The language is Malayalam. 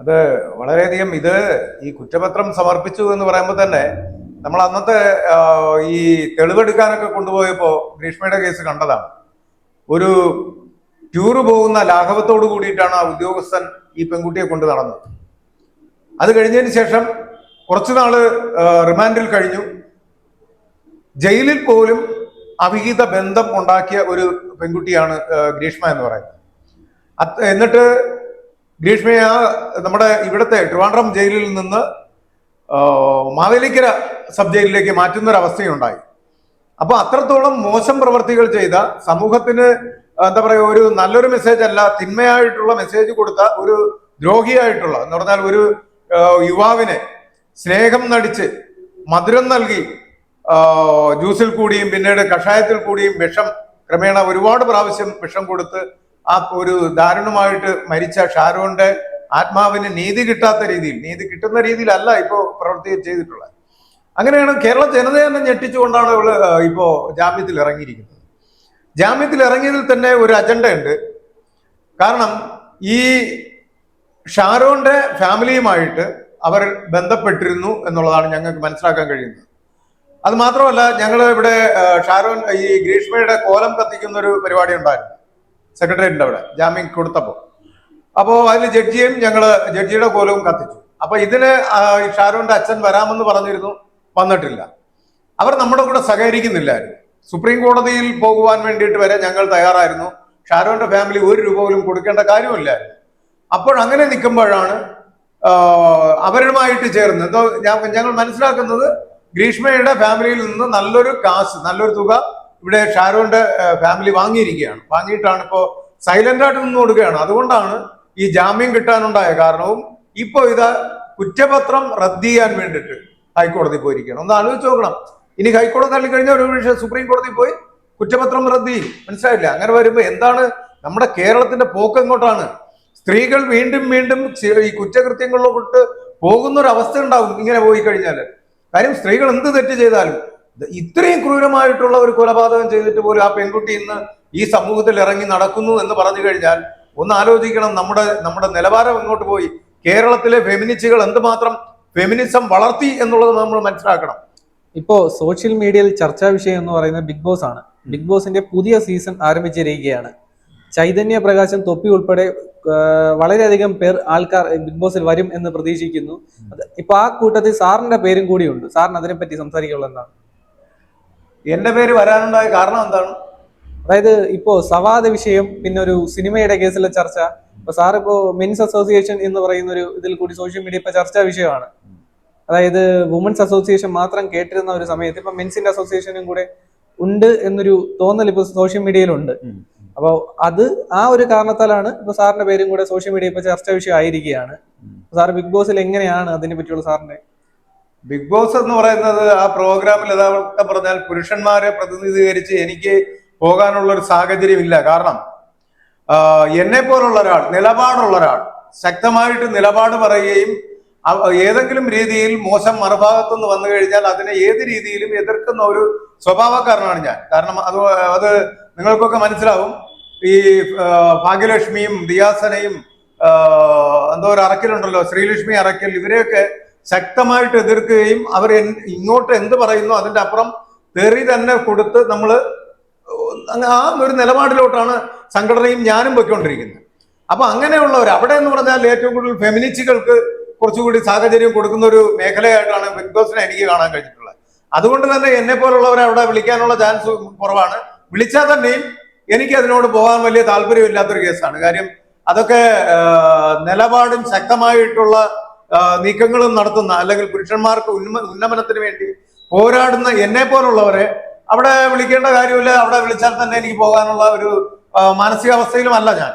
അത് വളരെയധികം ഇത് ഈ കുറ്റപത്രം സമർപ്പിച്ചു എന്ന് പറയുമ്പോൾ തന്നെ നമ്മൾ അന്നത്തെ ഈ തെളിവെടുക്കാനൊക്കെ കൊണ്ടുപോയപ്പോൾ ഗ്രീഷ്മയുടെ കേസ് കണ്ടതാണ്. ഒരു ടൂറ് പോകുന്ന ലാഘവത്തോട് കൂടിയിട്ടാണ് ആ ഉദ്യോഗസ്ഥൻ ഈ പെൺകുട്ടിയെ കൊണ്ട് നടന്നത്. അത് കഴിഞ്ഞതിന് ശേഷം കുറച്ചു നാൾ റിമാൻഡിൽ കഴിഞ്ഞു. ജയിലിൽ പോലും അവിഹിത ബന്ധം ഉണ്ടാക്കിയ ഒരു പെൺകുട്ടിയാണ് ഗ്രീഷ്മ എന്ന് പറയുന്നത്. എന്നിട്ട് ഗ്രീഷ്മയെ നമ്മുടെ ഇവിടുത്തെ ട്രിവാൻഡ്രം ജയിലിൽ നിന്ന് മാവേലിക്കര സബ് ജയിലിലേക്ക് അവസ്ഥയുണ്ടായി അപ്പൊ അത്രത്തോളം മോശം പ്രവൃത്തികൾ ചെയ്ത സമൂഹത്തിന് എന്താ പറയുക ഒരു നല്ലൊരു മെസ്സേജ് അല്ല തിന്മയായിട്ടുള്ള മെസ്സേജ് കൊടുത്ത ഒരു ദ്രോഹിയായിട്ടുള്ള എന്ന് പറഞ്ഞാൽ ഒരു യുവാവിനെ സ്നേഹം നടിച്ച് മധുരം നൽകി ജ്യൂസിൽ കൂടിയും പിന്നീട് കഷായത്തിൽ കൂടിയും വിഷം ക്രമേണ ഒരുപാട് പ്രാവശ്യം വിഷം കൊടുത്ത് ആ ഒരു ദാരുണമായിട്ട് മരിച്ച ഷാരോന്റെ ആത്മാവിന് നീതി കിട്ടാത്ത രീതിയിൽ നീതി കിട്ടുന്ന രീതിയിലല്ല ഇപ്പോ പ്രവർത്തി ചെയ്തിട്ടുള്ളത്. അങ്ങനെയാണ് കേരള ജനതയെ തന്നെ ഞെട്ടിച്ചുകൊണ്ടാണ് ഇവൾ ആ, ഇപ്പോ ജാമ്യത്തിൽ ഇറങ്ങിയിരിക്കുന്നത്. ജാമ്യത്തിൽ ഇറങ്ങിയതിൽ തന്നെ ഒരു അജണ്ടയുണ്ട്. കാരണം ഈ ഷാരോന്റെ ഫാമിലിയുമായിട്ട് അവർ ബന്ധപ്പെട്ടിരുന്നു എന്നുള്ളതാണ് ഞങ്ങൾക്ക് മനസ്സിലാക്കാൻ കഴിയുന്നത്. അത് മാത്രമല്ല ഞങ്ങൾ ഇവിടെ ഷാരോൻ ഈ ഗ്രീഷ്മയുടെ കോലം കത്തിക്കുന്ന ഒരു പരിപാടി ഉണ്ടായിരുന്നു. സെക്രട്ടേറിയറ്റിന്റെ അവിടെ ജാമ്യം കൊടുത്തപ്പോൾ അപ്പോൾ അതിൽ ജഡ്ജിയും ഞങ്ങൾ ജഡ്ജിയുടെ കോലവും കത്തിച്ചു. അപ്പൊ ഇതിന് ആ, ഷാരോന്റെ അച്ഛൻ വരാമെന്ന് പറഞ്ഞിരുന്നു വന്നിട്ടില്ല. അവർ നമ്മുടെ കൂടെ സഹകരിക്കുന്നില്ലായിരുന്നു. സുപ്രീം കോടതിയിൽ പോകുവാൻ വേണ്ടിയിട്ട് വരെ ഞങ്ങൾ തയ്യാറായിരുന്നു. ഷാരോന്റെ ഫാമിലി ഒരു രൂപ പോലും കൊടുക്കേണ്ട കാര്യമില്ലായിരുന്നു. അപ്പോൾ അങ്ങനെ നിൽക്കുമ്പോഴാണ് അവരുമായിട്ട് ചേർന്ന് എന്തോ ഞങ്ങൾ മനസ്സിലാക്കുന്നത് ഗ്രീഷ്മയുടെ ഫാമിലിയിൽ നിന്ന് നല്ലൊരു കാശ് നല്ലൊരു തുക ഇവിടെ ഷാരൂന്റെ ഫാമിലി വാങ്ങിയിരിക്കുകയാണ്. വാങ്ങിയിട്ടാണ് ഇപ്പോ സൈലന്റ് ആയിട്ട് നിന്ന് കൊടുക്കുകയാണ്. അതുകൊണ്ടാണ് ഈ ജാമ്യം കിട്ടാനുണ്ടായ കാരണവും ഇപ്പോൾ ഇത് കുറ്റപത്രം റദ്ദ് ചെയ്യാൻ വേണ്ടിയിട്ട് ഹൈക്കോടതി പോയിരിക്കുകയാണ്. ഒന്ന് ആലോചിച്ച് നോക്കണം. ഇനി ഹൈക്കോടതി തള്ളിക്കഴിഞ്ഞാൽ ഒരു പക്ഷേ സുപ്രീം കോടതി പോയി കുറ്റപത്രം റദ്ദ് ചെയ്യും. മനസ്സിലായില്ല? അങ്ങനെ വരുമ്പോൾ എന്താണ് നമ്മുടെ കേരളത്തിന്റെ പോക്ക് എങ്ങോട്ടാണ്? സ്ത്രീകൾ വീണ്ടും വീണ്ടും ഈ കുറ്റകൃത്യങ്ങളിലോട്ട് പോകുന്ന ഒരു അവസ്ഥ ഉണ്ടാവും ഇങ്ങനെ പോയി കഴിഞ്ഞാൽ കാര്യം സ്ത്രീകൾ എന്ത് തെറ്റ് ചെയ്താലും ഇത്രയും ക്രൂരമായിട്ടുള്ള ഒരു കൊലപാതകം ചെയ്തിട്ട് പോലും ആ പെൺകുട്ടി ഇന്ന് ഈ സമൂഹത്തിൽ ഇറങ്ങി നടക്കുന്നു എന്ന് പറഞ്ഞു കഴിഞ്ഞാൽ ഒന്ന് ആലോചിക്കണം നമ്മുടെ നമ്മുടെ നിലവാരം എങ്ങോട്ട് പോയി? കേരളത്തിലെ ഫെമിനിസ്റ്റുകൾ എന്തുമാത്രം ഫെമിനിസം വളർത്തി എന്നുള്ളത് നമ്മൾ മനസ്സിലാക്കണം. ഇപ്പോ സോഷ്യൽ മീഡിയയിൽ ചർച്ചാ വിഷയം എന്ന് പറയുന്നത് ബിഗ് ബോസ് ആണ്. ബിഗ് ബോസിന്റെ പുതിയ സീസൺ ആരംഭിച്ചിരിക്കുകയാണ്. ചൈതന്യ പ്രകാശം തൊപ്പി ഉൾപ്പെടെ വളരെയധികം പേർ ആൾക്കാർ ബിഗ് ബോസിൽ വരും എന്ന് പ്രതീക്ഷിക്കുന്നു. ഇപ്പൊ ആ കൂട്ടത്തിൽ സാറിന്റെ പേരും കൂടിയുണ്ട്. സാറിന് അതിനെപ്പറ്റി സംസാരിക്കുള്ളൂ എന്താണ്? എന്റെ പേര് വരാനുണ്ടായ കാരണം എന്താണ്? അതായത് ഇപ്പോ സവാദ വിഷയം പിന്നെ ഒരു സിനിമയുടെ കേസിലെ ചർച്ച ഇപ്പൊ സാർ ഇപ്പോ മെൻസ് അസോസിയേഷൻ എന്ന് പറയുന്ന ഒരു ഇതിൽ കൂടി സോഷ്യൽ മീഡിയ ഇപ്പൊ ചർച്ചാ വിഷയമാണ്. അതായത് വുമൻസ് അസോസിയേഷൻ മാത്രം കേട്ടിരുന്ന ഒരു സമയത്ത് ഇപ്പൊ മെൻസിന്റെ അസോസിയേഷനും കൂടെ ഉണ്ട് എന്നൊരു തോന്നൽ ഇപ്പൊ സോഷ്യൽ മീഡിയയിലുണ്ട്. അപ്പോൾ അത് ആ ഒരു കാരണത്താലാണ് ഇപ്പൊ സാറിന്റെ പേരും കൂടെ സോഷ്യൽ മീഡിയ ഇപ്പൊ ചർച്ചാ വിഷയം ആയിരിക്കുകയാണ്. സാർ ബിഗ് ബോസിൽ എങ്ങനെയാണ് അതിനെ പറ്റിയുള്ള സാറിന്റെ ബിഗ് ബോസ് എന്ന് പറയുന്നത് ആ പ്രോഗ്രാമിൽ യഥാർത്ഥം പറഞ്ഞാൽ പുരുഷന്മാരെ പ്രതിനിധീകരിച്ച് എനിക്ക് പോകാനുള്ള ഒരു സാഹചര്യം ഇല്ല കാരണം എന്നെ പോലുള്ള ഒരാൾ നിലപാടുള്ള ഒരാൾ ശക്തമായിട്ട് നിലപാട് പറയുകയും ഏതെങ്കിലും രീതിയിൽ മോശം മറുഭാഗത്തു നിന്ന് വന്നു കഴിഞ്ഞാൽ അതിനെ ഏത് രീതിയിലും എതിർക്കുന്ന ഒരു സ്വഭാവക്കാരനാണ് ഞാൻ. കാരണം അത് അത് നിങ്ങൾക്കൊക്കെ മനസ്സിലാവും. ഈ ഭാഗ്യലക്ഷ്മിയും ദിയാസനയും എന്തോ ഒരു അറക്കലുണ്ടല്ലോ ശ്രീലക്ഷ്മി അറക്കൽ ഇവരെയൊക്കെ ശക്തമായിട്ട് എതിർക്കുകയും അവർ ഇങ്ങോട്ട് എന്ത് പറയുന്നു അതിന്റെ അപ്പുറം തെറി തന്നെ കൊടുത്ത് നമ്മൾ ആ ഒരു നിലപാടിലോട്ടാണ് സംഘടനയും ഞാനും പൊയ്ക്കൊണ്ടിരിക്കുന്നത്. അപ്പൊ അങ്ങനെയുള്ളവർ അവിടെ എന്ന് പറഞ്ഞാൽ ഏറ്റവും കൂടുതൽ ഫെമിനിസ്റ്റുകൾക്ക് കുറച്ചുകൂടി സാഹചര്യം കൊടുക്കുന്ന ഒരു മേഖലയായിട്ടാണ് ബിഗ് ബോസിനെ എനിക്ക് കാണാൻ കഴിഞ്ഞിട്ടുള്ളത്. അതുകൊണ്ട് തന്നെ എന്നെ പോലുള്ളവരെ അവിടെ വിളിക്കാനുള്ള ചാൻസ് കുറവാണ്. വിളിച്ചാൽ തന്നെയും എനിക്ക് അതിനോട് പോകാൻ വലിയ താല്പര്യമില്ലാത്തൊരു കേസാണ്. കാര്യം അതൊക്കെ നിലപാടും ശക്തമായിട്ടുള്ള നീക്കങ്ങളും നടത്തുന്ന അല്ലെങ്കിൽ പുരുഷന്മാർക്ക് ഉന്മ ഉന്നമനത്തിന് വേണ്ടി പോരാടുന്ന എന്നെ പോലുള്ളവരെ അവിടെ വിളിക്കേണ്ട കാര്യമില്ല. അവിടെ വിളിച്ചാൽ തന്നെ എനിക്ക് പോകാനുള്ള ഒരു മാനസികാവസ്ഥയിലുമല്ല ഞാൻ.